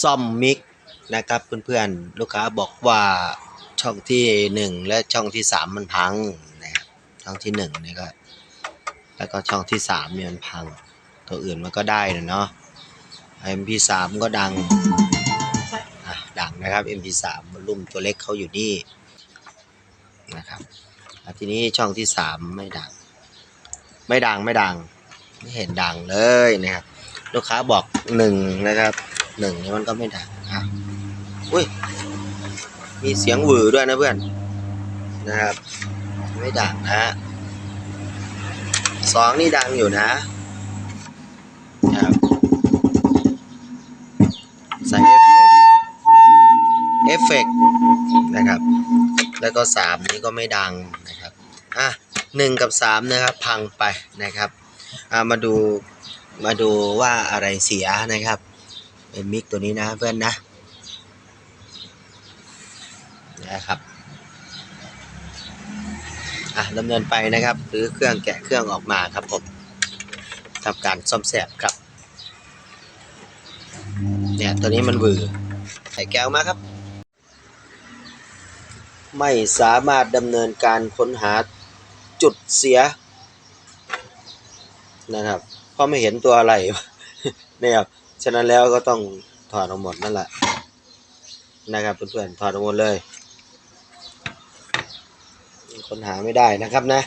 ซ่อมมิกนะครับเพื่อนๆ ลูกค้าบอกว่าช่องที่หนึ่งและช่องที่สามมันพังนะครับช่องที่หนึ่งนี่ก็แล้วก็ช่องที่สามเนี่ยมันพัง ตัวอื่นมันก็ได้นะเนาะ MP3 ก็ดังอะดังนะครับ MP3 มันลุ่มตัวเล็กเขาอยู่นี่นะครับทีนี้ช่องที่สามไม่ดัง ไม่ดังไม่ดัง ไม่เห็นดังเลยนะครับลูกค้าบอกหนึ่งนะครับ หนึ่งนี่มันก็ไม่ดังอะอุ้ย มีเสียงหวือด้วยนะเพื่อน นะครับ ไม่ดังนะฮะสองนี่ดังอยู่นะครับใส่เอฟเฟกต์เอฟเฟกต์นะครับ แล้วก็สามนี่ก็ไม่ดังนะครับ อะหนึ่งกับสามนะครับ พังไปนะครับ อะมาดูมาดูว่าอะไรเสียนะครับ เป็นมิกตัวนี้นะเพื่อนนะนะครับอะดำเนินไปนะครับหรือเครื่องแกะเครื่องออกมาครับผมทำการซ่อมแซมครับเนี่ยตัวนี้มันวือใส่แก้วมาครับ ไม่สามารถดำเนินการค้นหาจุดเสียนะครับเพราะไม่เห็นตัวอะไรเนี่ยครับ ฉะนั้นแล้วก็ต้องถอดออกหมดนั่นแหละนะครับเพื่อนๆถอดออกหมดเลยค้นหาไม่ได้นะครับนะ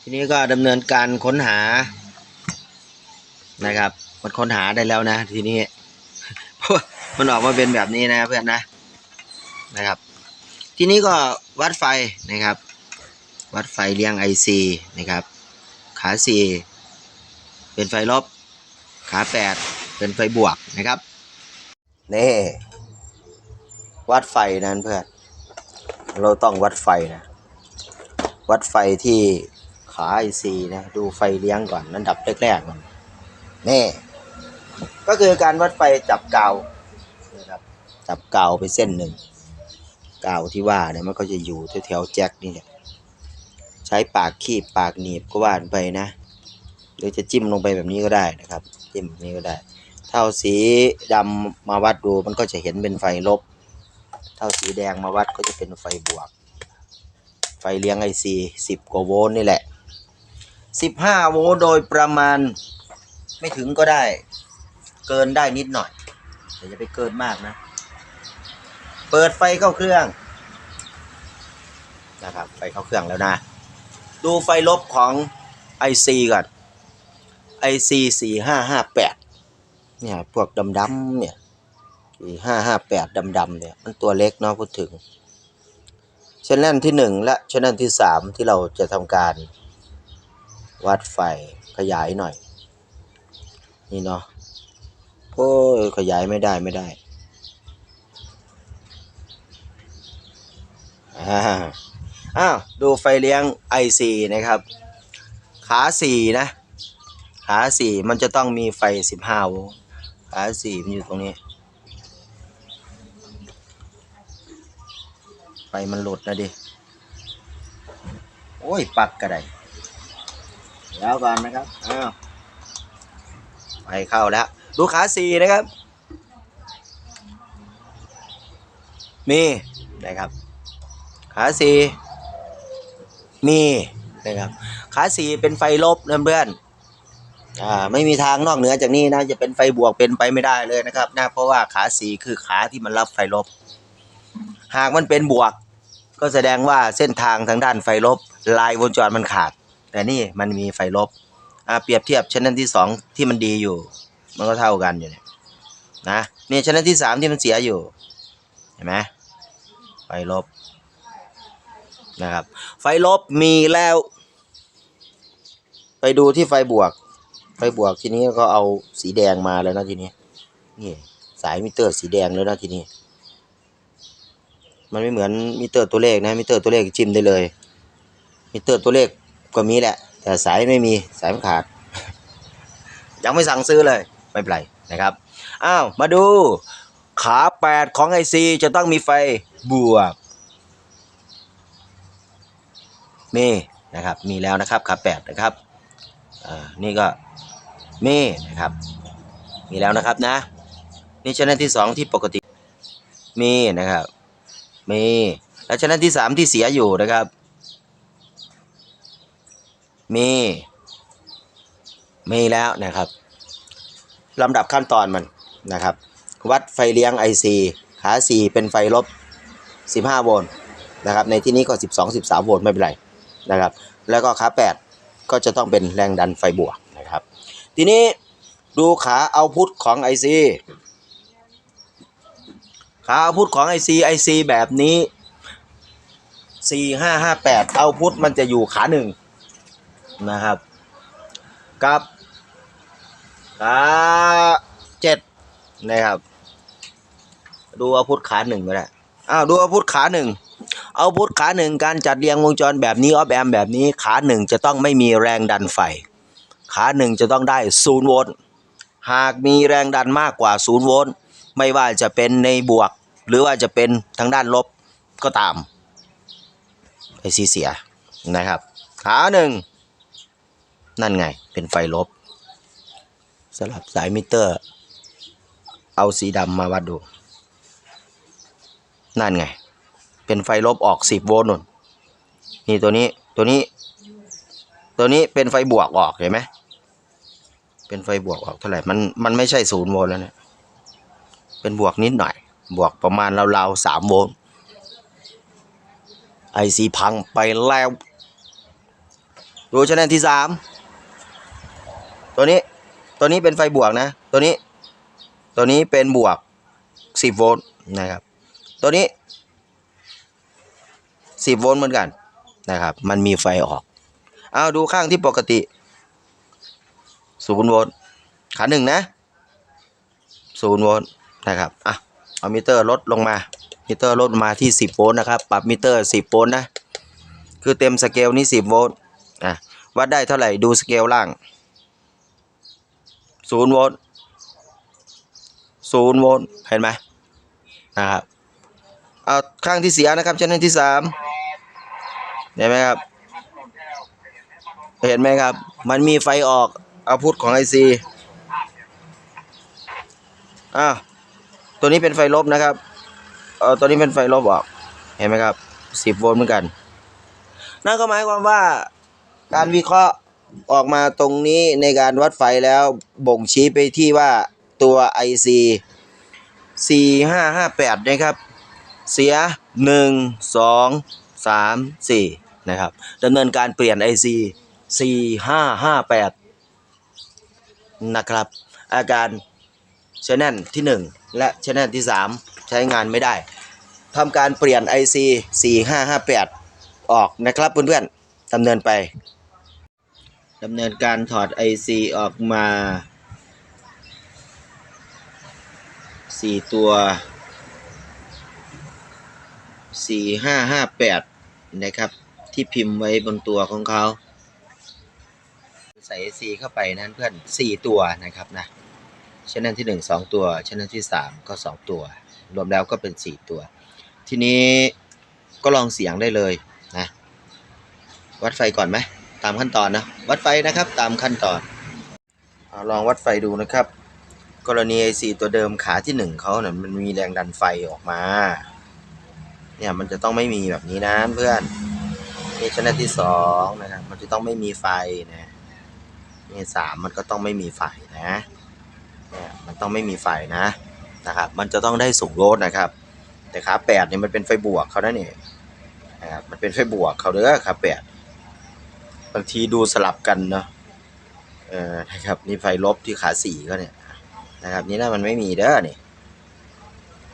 ทีนี้ก็ดำเนินการค้นหานะครับ มันค้นหาได้แล้วนะ ทีนี้เพราะมันออกมาเป็นแบบนี้นะเพื่อนนะนะครับ ทีนี้ก็วัดไฟนะครับ วัดไฟเลี้ยง IC นะครับขา 4 เป็นไฟลบ ขา8เป็นไฟบวกนะครับนี่วัดไฟนั้นเพื่อนเราต้องวัดไฟนะ วัดไฟที่ขาไอซีนะดูไฟเลี้ยงก่อนนั้นดับแรกๆก่อนนี่ก็คือการวัดไฟจับกาวนะครับจับกาวไปเส้นหนึ่งกาวที่ว่าเนี่ยมันก็จะอยู่แถวๆแจ็คนี่แหละใช้ปากคีบปากหนีบก็ว่านไปนะ รือจะจิ้มลงไปแบบนี้ก็ได้นะครับ จิ้มแบบนี้ก็ได้ เท่าสีดำมาวัดดูมันก็จะเห็นเป็นไฟลบ เท่าสีแดงมาวัดก็จะเป็นไฟบวก ไฟเลี้ยงไอซีสิบกว่าโวลต์นี่แหละสิบห้าโวลต์โดยประมาณไม่ถึงก็ได้ เกินได้นิดหน่อยแต่อย่าไปเกินมากนะ เปิดไฟเข้าเครื่องนะครับไฟเข้าเครื่องแล้วนะ ดูไฟลบของ IC ก่อน IC สี่ห้าห้าแปดเนี่ยพวกดำๆเนี่ยสี่ห้าห้าแปดดำๆเนี่ยมันตัวเล็กเนาะพูดถึงชแนลที่หนึ่งและชแนลที่สามที่เราจะทำการวัดไฟขยายหน่อย นี่เนาะโอ้ยขยายไม่ได้ไม่ได้อ่าอ้าว ดูไฟเลี้ยง IC นะครับ ขาสี่นะ ขาสี่มันจะต้องมีไฟสิบห้าโวลต์ขาสี่มันอยู่ตรงนี้ ไฟมันหลุดนะดิ โอ้ย ปักกระไดแล้วก่อนนะครับอ้าวไฟเข้าแล้ว ดูขาสี่นะครับ มีนะครับ ขาสี่มีนะครับ ขาสี่เป็นไฟลบเพื่อน อ่าไม่มีทางนอกเหนือจากนี้นะจะเป็นไฟบวกเป็นไปไม่ได้เลยนะครับนะเพราะว่าขาสี่คือขาที่มันรับไฟลบ หากมันเป็นบวก ก็แสดงว่าเส้นทางทางด้านไฟลบ ลายวงจรมันขาด แต่นี่มันมีไฟลบอ่าเปรียบเทียบชั้นที่สองที่มันดีอยู่ มันก็เท่ากันอยู่เนี่ยนะนี่ชั้นที่สามที่มันเสียอยู่เห็นไหมไฟลบนะครับ ไฟลบมีแล้ว ไปดูที่ไฟบวก ไฟบวกทีนี้ก็เอาสีแดงมาแล้วนะทีนี้นี่สายมิเตอร์สีแดงแล้วนะทีนี้ มันไม่เหมือนมิเตอร์ตัวเลขนะมิเตอร์ตัวเลขจิ้มได้เลย มิเตอร์ตัวเลขก็มีแหละ แต่สายไม่มีสายมันขาด ยังไม่สั่งซื้อเลยไม่เป็นไรนะครับอ้าวมาดูขาแปดของไอซีจะต้องมีไฟบวกมีนะครับมีแล้วนะครับขาแปดนะครับอ่านี่ก็ มีนะครับ มีแล้วนะครับนะ นี่ชั้นที่สองที่ปกติ มีนะครับ มี แล้วชั้นที่สามที่เสียอยู่นะครับ มี มีแล้วนะครับลำดับขั้นตอนมันนะครับ วัดไฟเลี้ยง IC ขา 4 เป็นไฟลบ 15 โวลต์นะครับ ในที่นี้ก็ 12 13 โวลต์ไม่เป็นไรนะครับ แล้วก็ขา 8 ก็จะต้องเป็นแรงดันไฟบวก ทีนี้ดูขาเอาพุทของ IC ขาเอาพุทของ IC IC แบบนี้4558เอาพุทมันจะอยู่ขาหนึ่งนะครับ กับขาเจ็ดนะครับ ดูเอาพุธขาหนึ่งก็ได้อ้าวดูเอาพุธขาหนึ่งเอาพุธขาหนึ่งการจัดเรียงวงจรแบบนี้ออฟแอมแบบนี้ขาหนึ่งจะต้องไม่มีแรงดันไฟ ขาหนึ่งจะต้องได้ศูนย์โวลต์หากมีแรงดันมากกว่าศูนย์โวลต์ไม่ว่าจะเป็นในบวก หรือว่าจะเป็นทางด้านลบก็ตามไอซีเสียนะครับ ขาหนึ่งนั่นไงเป็นไฟลบสลับสายมิเตอร์ เอาสีดำมาวัดดู นั่นไง เป็นไฟลบออก 10 โวลต์นู่นนี่ตัวนี้ตัวนี้ ตัวนี้เป็นไฟบวกออกเห็นไหม เป็นไฟบวกออกเท่าไหร่มันมันไม่ใช่ศูนย์โวลต์แล้วเนี่ยเป็นบวกนิดหน่อย บวกประมาณราวๆสามโวลต์ไอซีพังไปแล้วดูชแนลที่สามตัวนี้ตัวนี้เป็นไฟบวกนะ ตัวนี้ ตัวนี้เป็นบวก10โวลต์นะครับ ตัวนี้10โวลต์เหมือนกันนะครับ มันมีไฟออก เอาดูข้างที่ปกติ 0โวลต์ขาหนึ่งนะ0โวลต์นะครับอะเอามิเตอร์ลดลงมามิเตอร์ลดมาที่ 10 โวลต์นะครับปรับมิเตอร์ 10 โวลต์นะคือเต็มสเกลนี่10 โวลต์อะวัดได้เท่าไหร่ดูสเกลล่างศูนย์โวลต์ศูนย์โวลต์เห็นไหมนะครับเอาข้างที่เสียนะครับชั้นที่สามเห็นไหมครับ เห็นไหมครับ มันมีไฟออก เอาพุทของไอซีอ้าวตัวนี้เป็นไฟลบนะครับเออตัวนี้เป็นไฟลบออก เห็นไหมครับสิบโวลต์เหมือนกัน นั่นก็หมายความว่าการวิเคราะห์ออกมาตรงนี้ในการวัดไฟแล้วบ่งชี้ไปที่ว่าตัว IC 4558 นะครับ เสีย 1 2 3 4 นะครับดำเนินการเปลี่ยน IC 4558 นะครับ อาการชแนลที่ 1 และชแนลที่ 3 ใช้งานไม่ได้ทำการเปลี่ยน IC 4558 ออกนะครับเพื่อนๆดำเนินไปดำเนินการถอด IC ออกมา 4 ตัว 4558 นะครับ ที่พิมพ์ไว้บนตัวของเขา ส่ IC เข้าไปนั้นเพื่อน 4 ตัวนะครับนะชั้นที่ 1 2 ตัวชั้นที่ 3 ก็ 2 ตัว รวมแล้วก็เป็น 4 ตัว ทีนี้ก็ลองเสียงได้เลยนะวัดไฟก่อนไหมตามขั้นตอนนะวัดไฟนะครับตามขั้นตอนอลองวัดไฟดูนะครับ กรณี IC ตัวเดิมขาที่หนึ่งเขาเนี่ยมันมีแรงดันไฟออกมาเนี่ยมันจะต้องไม่มีแบบนี้นะเพื่อนนี่ชั้นที่สองนะครับมันจะต้องไม่มีไฟนะ นี่สามมันก็ต้องไม่มีไฟนะเนี่ยมันต้องไม่มีไฟนะนะครับ มันจะต้องได้สูงโลดนะครับ แต่ขาแปดเนี่ยมันเป็นไฟบวกเขานะเนี่ยนะครับมันเป็นไฟบวกเขาเด้อขาแปดบางทีดูสลับกันเนาะเออนะครับนี่ไฟลบที่ขาสี่ก็เนี่ยนะครับนี่นะมันไม่มีเด้อนี่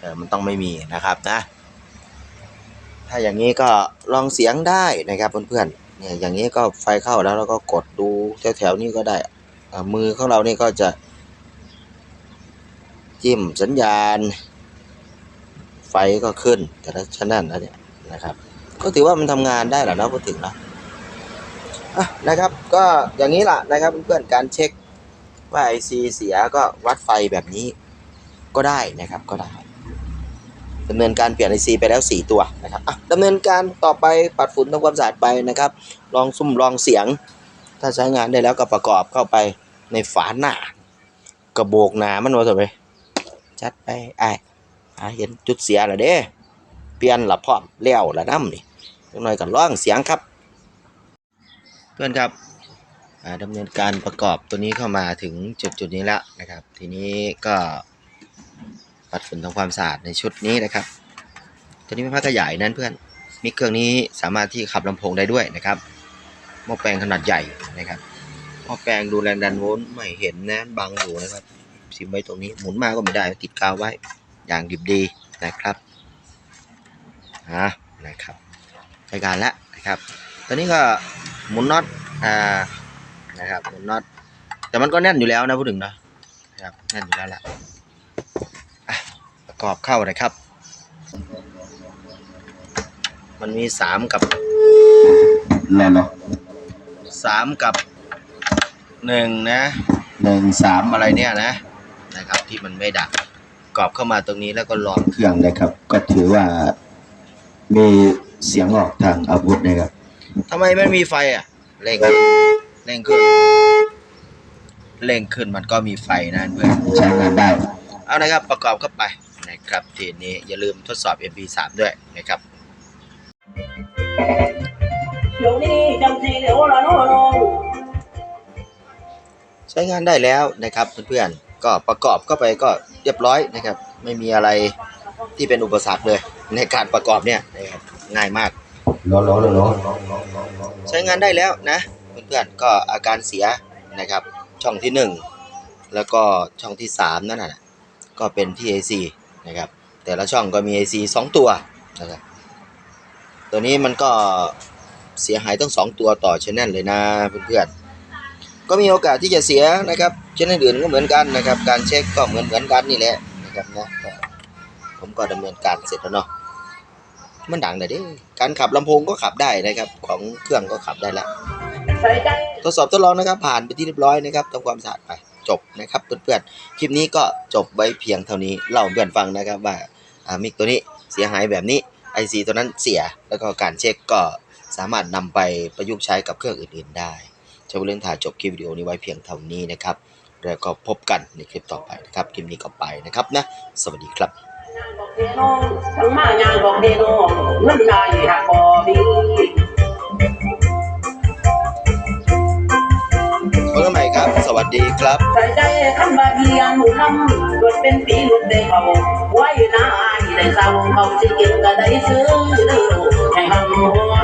เออมันต้องไม่มีนะครับนะ ถ้าอย่างนี้ก็ลองเสียงได้นะครับเพื่อนๆ เนี่ยอย่างนี้ก็ไฟเข้าแล้วเราก็กดดูแถวๆนี้ก็ได้มือของเรานี่ก็จะจิ้มสัญญาณ ไฟก็ขึ้นแต่ละชั้นนั่นนะเนี่ยนะครับ ก็ถือว่ามันทำงานได้แหละเนะพูดถึงนะนะครับ ก็อย่างนี้ล่ะนะครับเพื่อนๆการเช็คว่า IC เสียก็วัดไฟแบบนี้ก็ได้นะครับก็ได้ ดำเนินการเปลี่ยน IC ไปแล้ว 4 ตัวนะครับอะดำเนินการต่อไปปัดฝุ่นทำความสะอาดไปนะครับ ลองซุ่มลองเสียง ถ้าใช้งานได้แล้วก็ประกอบเข้าไปในฝาหน้ากระโบกหนามันว่าเถอะไปจัดไปไอ้เห็นจุดเสียแล้วเด้ เปลี่ยนละพร้อมแล้วละน้ำนี่จังหน่อยกันร้องเสียงครับ เพื่อนครับอ่าดำเนินการประกอบตัวนี้เข้ามาถึงจุดจุดนี้แล้วนะครับ ทีนี้ก็ ปัดฝุ่นทำความสะอาดในชุดนี้นะครับ ตัวนี้เป็นผ้าขยายนั่นเพื่อนมิกเครื่องนี้สามารถที่ขับลำโพงได้ด้วยนะครับหม้อแปลงขนาดใหญ่นะครับหม้อแปลงดูแรงดันโวลต์ไม่เห็นนะบังอยู่นะครับซิมไว้ตรงนี้หมุนมาก็ไม่ได้ติดกาวไว้อย่างดิบดีนะครับอ่านะครับใช้การแล้วนะครับตอนนี้ก็หมุนน็อตอ่านะครับหมุนน็อตแต่มันก็แน่นอยู่แล้วนะพูดถึงเนาะครับแน่นอยู่แล้วแหละอะ ประกอบเข้านะครับ มันมีสามกับแล้วเนาะสามกับหนึ่งนะหนึ่งสามอะไรเนี่ยนะนะครับ ที่มันไม่ดับกรอบเข้ามาตรงนี้แล้วก็ลองเครื่องนะครับ ก็ถือว่ามีเสียงออกทางอาวุธนะครับทำไมไม่มีไฟอะเร่งขึ้นเร่งขึ้นเร่งขึ้นมันก็มีไฟนะเพื่อนใช้งานได้ เอานะครับประกอบเข้าไป นะครับทีนี้อย่าลืมทดสอบ MP3 ด้วยนะครับเดี๋ยวนี้จำสีเดี๋ยวละโน้นใช้งานได้แล้วนะครับเพื่อนๆก็ประกอบเข้าไปก็เรียบร้อยนะครับ ไม่มีอะไรที่เป็นอุปสรรคเลยในการประกอบเนี่ยนะครับง่ายมากร้อนร้อนร้อนใช้งานได้แล้วนะเพื่อนๆก็อาการเสียนะครับช่องที่หนึ่งแล้วก็ช่องที่สามนั่นน่ะก็เป็นที่ AC นะครับ แต่ละช่องก็มี AC สองตัวนะครับ ตัวนี้มันก็เสียหายทั้งสองตัวต่อชแนลเลยนะเพื่อนๆ ก็มีโอกาสที่จะเสียนะครับชแนลอื่นก็เหมือนกันนะครับ การเช็คก็เหมือนเหมือนกันนี่แหละนะครับนะผมก็ดำเนินการเสร็จแล้วเนาะ มันดังแต่เด้การขับลำโพงก็ขับได้นะครับ ของเครื่องก็ขับได้แล้วทดสอบทดลองนะครับ ผ่านไปที่เรียบร้อยนะครับทำความสะอาดไป จบนะครับเพื่อนๆคลิปนี้ก็จบไว้เพียงเท่านี้เล่าเพื่อนฟังนะครับว่าอ่ามิกตัวนี้เสียหายแบบนี้ IC ตัวนั้นเสียแล้วก็การเช็คก็สามารถนำไปประยุกต์ใช้กับเครื่องอื่นๆได้ชาวเรื่องถ่ายจบคลิปวิดีโอนี้ไว้เพียงเท่านี้นะครับแล้วก็พบกันในคลิปต่อไปนะครับคลิปนี้ก็ไปนะครับนะสวัสดีครับบอกเดโนทั้งมายางบอกเดโนเงินได้หักบอดี ดีครับใจใจคำบาเบียงหนุนำจนเป็นปีหลุดได้เขาไว้หน้าอายได้เศร้าเขาจะเก็บก็ได้ซื้อให้หำหัว